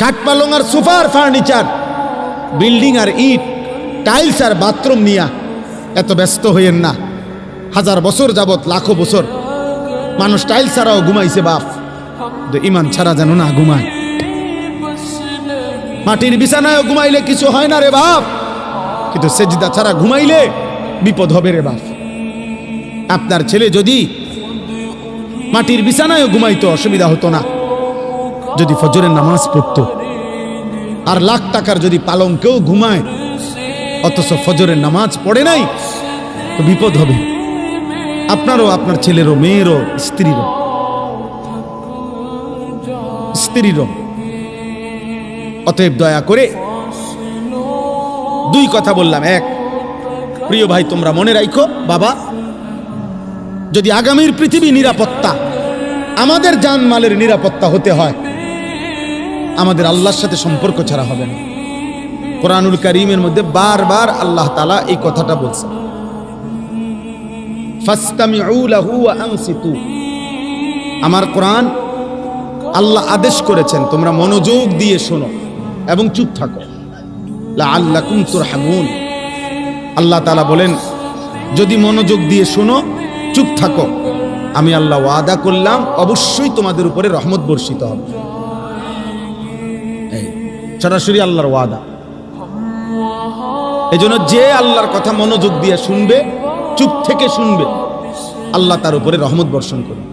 খাট পালং আর সোফার ফার্নিচার, বিল্ডিং আর ইট, টাইলস আর বাথরুম নিয়া এত ব্যস্ত হইয়েন না। হাজার বছর যাবত লাখো বছর মানুষ টাইলস ছাড়াও ঘুমাইছে বাপ। ইমান ছাড়া যেন না ঘুমায়। মাটির বিছানায় ঘুমাইলে কিছু হয় না রে বাপ। কিন্তু সেজিদা ছাড়া ঘুমাইলে বিপদ হবে রে বাপ। আপনার ছেলে যদি মাটির বিছানায় ঘুমাইতো, অসুবিধা হতো না। যদি ফজরের নামাজ পড়তো। আর লাখ টাকার যদি পালঙ্কেও ঘুমায়, অথচ ফজরের নামাজ পড়ে নাই, তো বিপদ হবে। আপনারও আপনার ছেলেরও, মেয়েরও, স্ত্রীরও। স্ত্রীরও। অতএব দয়া করে দুই কথা বললাম। এক, প্রিয় ভাই, তোমরা মনে রাখো বাবা, যদি আগামীর পৃথিবী নিরাপত্তা, আমাদের জানমালের নিরাপত্তা হতে হয় আমাদের আল্লাহর সাথে সম্পর্ক ছাড়া হবে না। কোরআনুল করিমের মধ্যে বারবার আল্লাহ তালা এই কথাটা বলছে। আমার কোরআন আল্লাহ আদেশ করেছেন, তোমরা মনোযোগ দিয়ে শোনো এবং চুপ থাকো। লাআল্লাকুম তুরহামুন। আল্লাহ তালা বলেন, যদি মনোযোগ দিয়ে শোনো, চুপ থাকো। আমি আল্লাহ ওয়াদা করলাম, অবশ্যই তোমাদের উপরে রহমত বর্ষিত হবে। সরাসরি আল্লাহর ওয়াদা। এই জন্য যে আল্লাহর কথা মনোযোগ দিয়ে শুনবে, চুপ থেকে শুনবে, আল্লাহ তার উপরে রহমত বর্ষণ করবে।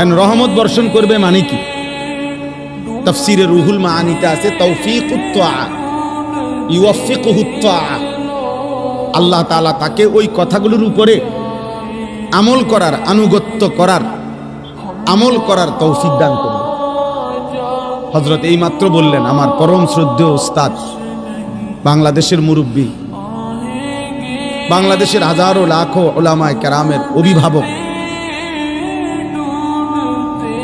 এখন রহমত বর্ষণ করবে মানে কি? তফসিরে রুহুল মানিতে আছে তৌফিক আল্লাহ তাআলা তাকে ওই কথাগুলোর উপরে আমল করার, আনুগত্য করার, আমল করার তৌফিক দান করবে। হজরত এই মাত্র বললেন, আমার পরম শ্রদ্ধেয় ওস্তাদ বাংলাদেশের মুরব্বী, বাংলাদেশের হাজারো লাখো ওলামায় কেরামের অভিভাবক,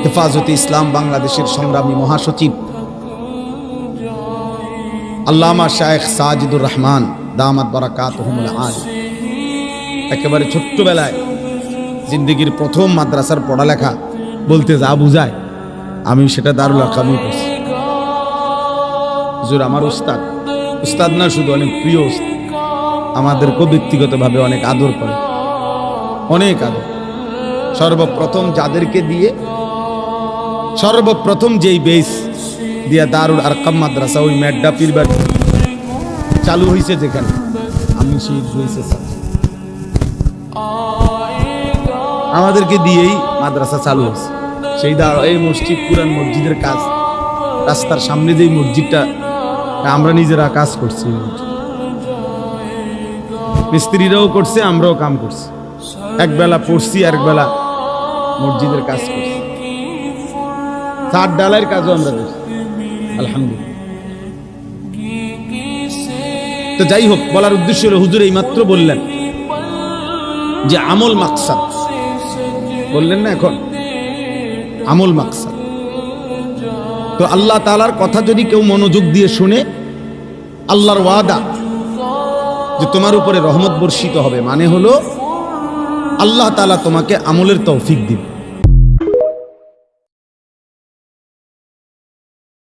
হেফাজতে ইসলাম বাংলাদেশের সংগ্রামী মহাসচিব, আল্লামা শায়েখ সাজিদুর রহমান, দামাত বারাকাত আজ একেবারে ছোট্টবেলায় জিন্দগির প্রথম মাদ্রাসার পড়ালেখা বলতে যা বুঝায়, আমি সেটা দারুল আকামি করছি হুজুর, আমার উস্তাদ। উস্তাদ না, শুধু অনেক প্রিয় উস্তাদ। আমাদেরকেও ব্যক্তিগতভাবে অনেক আদর করে। অনেক আদর। সর্বপ্রথম যাদেরকে দিয়ে, সর্বপ্রথম যেই বেস দিয়া দারুল আরকাম মাদ্রাসা, ওই ম্যাড্ডা পীরবার চালু হয়েছে যেখানে। আমি সেই হয়েছে আমাদেরকে দিয়েই মাদ্রাসা চালু হয়েছে সেই দা এই মসজিদ, পুরান মসজিদের কাজ। রাস্তার সামনে যেই মসজিদটা আমরা নিজেরা কাজ করছি। মিস্ত্রিরাও করছে, আমরাও কাম করছি। একবেলা পড়ছি আর একবেলা মসজিদের কাজ করছি। চার ডালের কাজও আমরা করছি, আলহামদুলিল্লাহ। তো যাই হোক, বলার উদ্দেশ্য হলো হুজুর এই মাত্র বললেন যে আমল মাকসাদ। বললেন না এখন? আমল মাকসাদ। তো আল্লাহ তালার কথা যদি কেউ মনোযোগ দিয়ে শুনে, আল্লাহর ওয়াদা যে তোমার উপরে রহমত বর্ষিত হবে মানে হলো আল্লাহ তালা তোমাকে আমলের তৌফিক দিবে।